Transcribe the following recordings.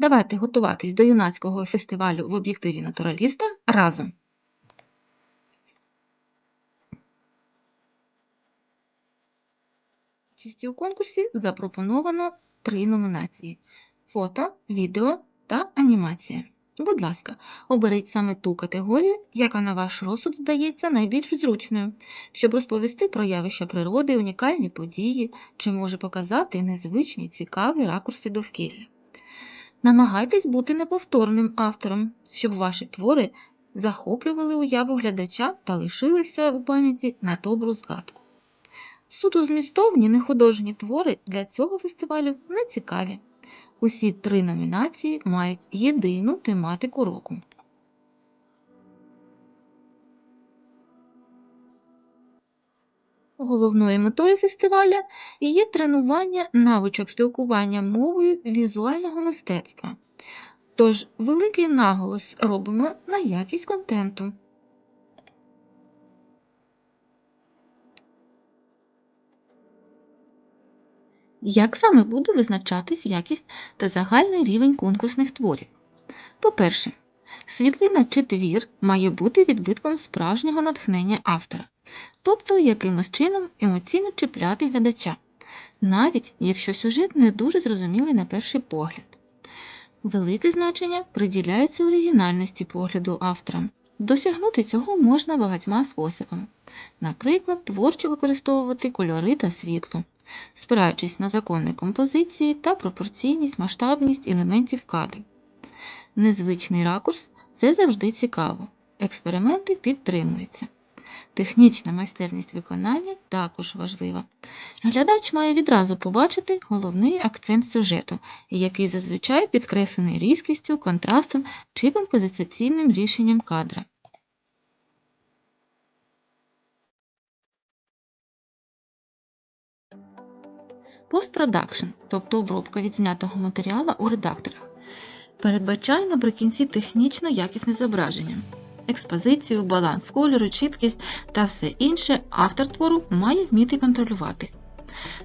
Давайте готуватись до юнацького фестивалю в об'єктиві натураліста разом. Участі у конкурсі запропоновано три номінації: фото, відео та анімація. Будь ласка, оберіть саме ту категорію, яка на ваш розсуд здається найбільш зручною, щоб розповісти про явища природи, унікальні події чи може показати незвичні цікаві ракурси довкілля. Намагайтесь бути неповторним автором, щоб ваші твори захоплювали уяву глядача та лишилися в пам'яті на добру згадку. Суто змістовні нехудожні твори для цього фестивалю не цікаві. Усі три номінації мають єдину тематику року. Головною метою фестиваля є тренування навичок спілкування мовою візуального мистецтва. Тож великий наголос робимо на якість контенту. Як саме буде визначатись якість та загальний рівень конкурсних творів? По-перше, світлина чи твір має бути відбитком справжнього натхнення автора, тобто якимось чином емоційно чіпляти глядача, навіть якщо сюжет не дуже зрозумілий на перший погляд. Велике значення приділяється оригінальності погляду автора. Досягнути цього можна багатьма способами. Наприклад, творчо використовувати кольори та світло, спираючись на закони композиції та пропорційність, масштабність елементів кадру. Незвичний ракурс це завжди цікаво. Експерименти підтримуються. Технічна майстерність виконання також важлива. Глядач має відразу побачити головний акцент сюжету, який зазвичай підкреслений різкістю, контрастом чи композиційним рішенням кадра. Постпродакшн, тобто обробка відзнятого матеріалу у редакторах, передбачає наприкінці технічно якісне зображення. Експозицію, баланс кольору, чіткість та все інше автор твору має вміти контролювати.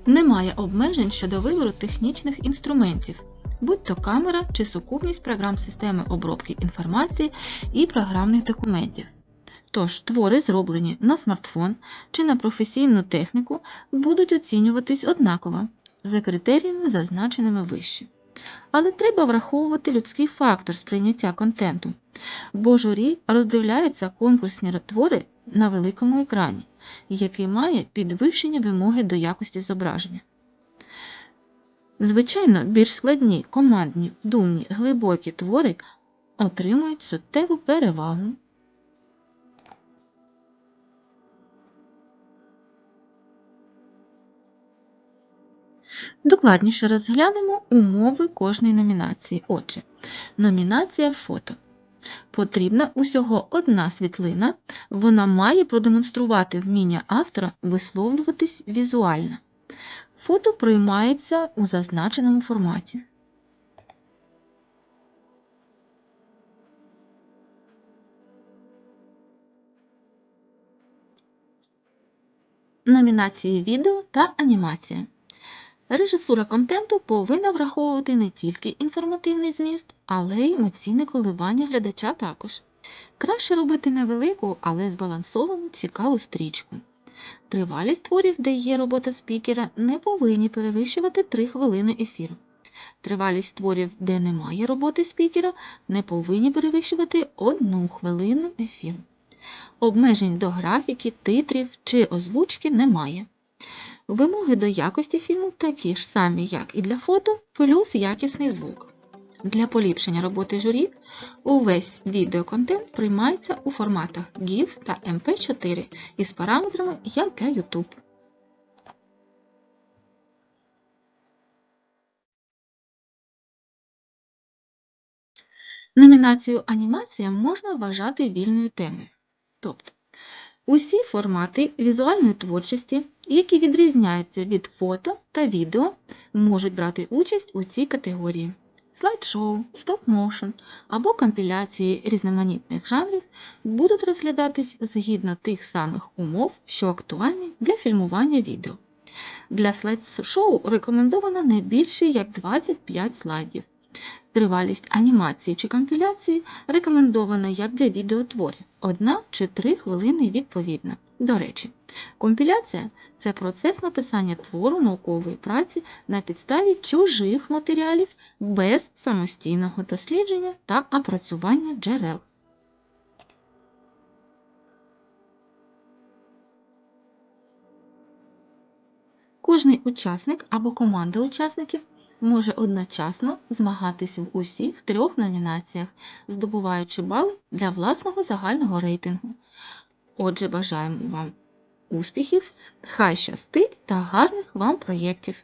Немає обмежень щодо вибору технічних інструментів, будь-то камера чи сукупність програм системи обробки інформації і програмних документів. Тож твори, зроблені на смартфон чи на професійну техніку, будуть оцінюватись однаково за критеріями, зазначеними вище. Але треба враховувати людський фактор сприйняття контенту, бо журі роздивляється конкурсні твори на великому екрані, який має підвищення вимоги до якості зображення. Звичайно, більш складні, командні, думні, глибокі твори отримують суттєву перевагу. Докладніше розглянемо умови кожної номінації. Отже, номінація фото. Потрібна усього одна світлина, вона має продемонструвати вміння автора висловлюватись візуально. Фото приймається у зазначеному форматі. Номінації відео та анімація. Режисура контенту повинна враховувати не тільки інформативний зміст, але й емоційне коливання глядача також. Краще робити невелику, але збалансовану цікаву стрічку. Тривалість творів, де є робота спікера, не повинні перевищувати 3 хвилини ефіру. Тривалість творів, де немає роботи спікера, не повинні перевищувати 1 хвилину ефіру. Обмежень до графіки, титрів чи озвучки немає. Вимоги до якості фільму такі ж самі, як і для фото, плюс якісний звук. Для поліпшення роботи журі увесь відеоконтент приймається у форматах GIF та MP4 із параметрами як для YouTube. Номінацію анімація можна вважати вільною темою. Тобто Усі формати візуальної творчості, які відрізняються від фото та відео, можуть брати участь у цій категорії. Слайд-шоу, стоп-моушен або компіляції різноманітних жанрів будуть розглядатись згідно тих самих умов, що актуальні для фільмування відео. Для слайд-шоу рекомендовано не більше як 25 слайдів. Тривалість анімації чи компіляції рекомендована як для відеотворів 1 чи 3 хвилини відповідно. До речі, компіляція це процес написання твору наукової праці на підставі чужих матеріалів без самостійного дослідження та опрацювання джерел. Кожний учасник або команда учасників може одночасно змагатися в усіх трьох номінаціях, здобуваючи бали для власного загального рейтингу. Отже, бажаємо вам успіхів, хай щастить та гарних вам проєктів!